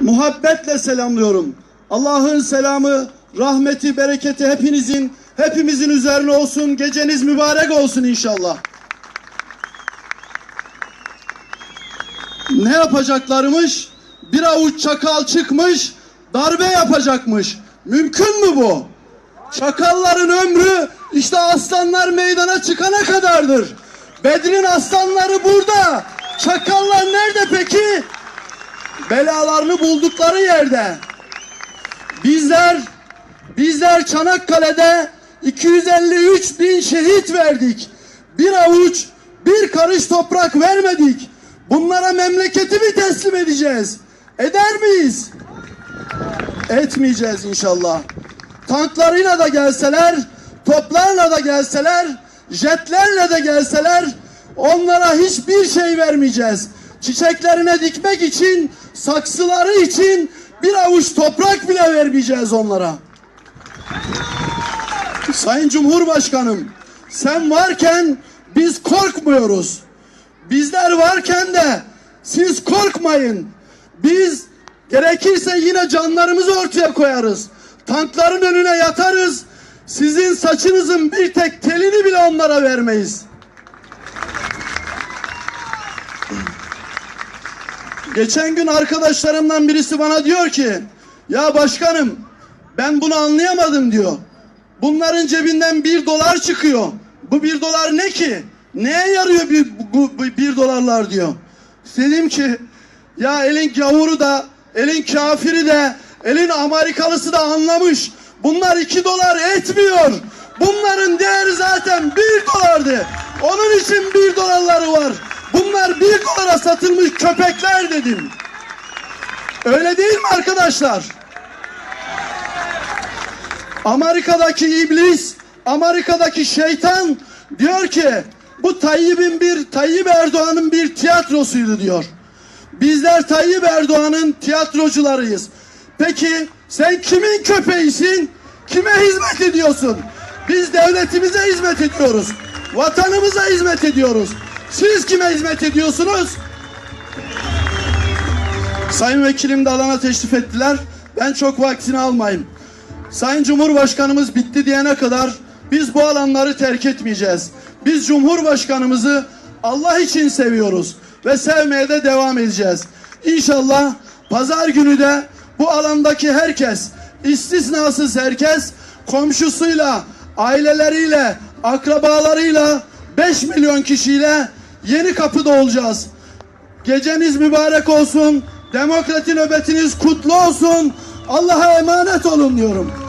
muhabbetle selamlıyorum. Allah'ın selamı, rahmeti, bereketi hepinizin, hepimizin üzerine olsun. Geceniz mübarek olsun inşallah. Ne yapacaklarmış? Bir avuç çakal çıkmış, darbe yapacakmış. Mümkün mü bu? Çakalların ömrü işte aslanlar meydana çıkana kadardır. Bedir'in aslanları burada. Çakallar nerede peki? Belalarını buldukları yerde. Bizler bizler Çanakkale'de 253 bin şehit verdik. Bir avuç, bir karış toprak vermedik. Bunlara memleketi mi teslim edeceğiz? Eder miyiz? Etmeyeceğiz inşallah. Tanklarıyla da gelseler, toplarla da gelseler, jetlerle de gelseler onlara hiçbir şey vermeyeceğiz. Çiçeklerine dikmek için, saksıları için bir avuç toprak bile vermeyeceğiz onlara. Sayın Cumhurbaşkanım, sen varken biz korkmuyoruz. Bizler varken de siz korkmayın. Biz gerekirse yine canlarımızı ortaya koyarız. Tankların önüne yatarız. Sizin saçınızın bir tek telini bile onlara vermeyiz. Geçen gün arkadaşlarımdan birisi bana diyor ki ya başkanım ben bunu anlayamadım diyor. Bunların cebinden bir dolar çıkıyor. Bu bir dolar ne ki? Neye yarıyor bir, bu, bu bir dolarlar diyor. Dedim ki ya elin gavuru da elin kafiri de elin Amerikalısı da anlamış. Bunlar iki dolar etmiyor. Bunların değeri zaten bir dolardı. Onun için bir. Bunlar bir dolara satılmış köpekler dedim. Öyle değil mi arkadaşlar? Amerika'daki iblis, Amerika'daki şeytan diyor ki bu Tayyip'in bir Tayyip Erdoğan'ın bir tiyatrosuydu diyor. Bizler Tayyip Erdoğan'ın tiyatrocularıyız. Peki sen kimin köpeğisin? Kime hizmet ediyorsun? Biz devletimize hizmet ediyoruz. Vatanımıza hizmet ediyoruz. Siz kime hizmet ediyorsunuz? Sayın Vekilim de alana teşrif ettiler. Ben çok vaktini almayayım. Sayın Cumhurbaşkanımız bitti diyene kadar biz bu alanları terk etmeyeceğiz. Biz Cumhurbaşkanımızı Allah için seviyoruz ve sevmeye de devam edeceğiz. İnşallah pazar günü de bu alandaki herkes, istisnasız herkes komşusuyla, aileleriyle, akrabalarıyla 5 milyon kişiyle yeni kapıda olacağız. Geceniz mübarek olsun. Demokrati nöbetiniz kutlu olsun. Allah'a emanet olun diyorum.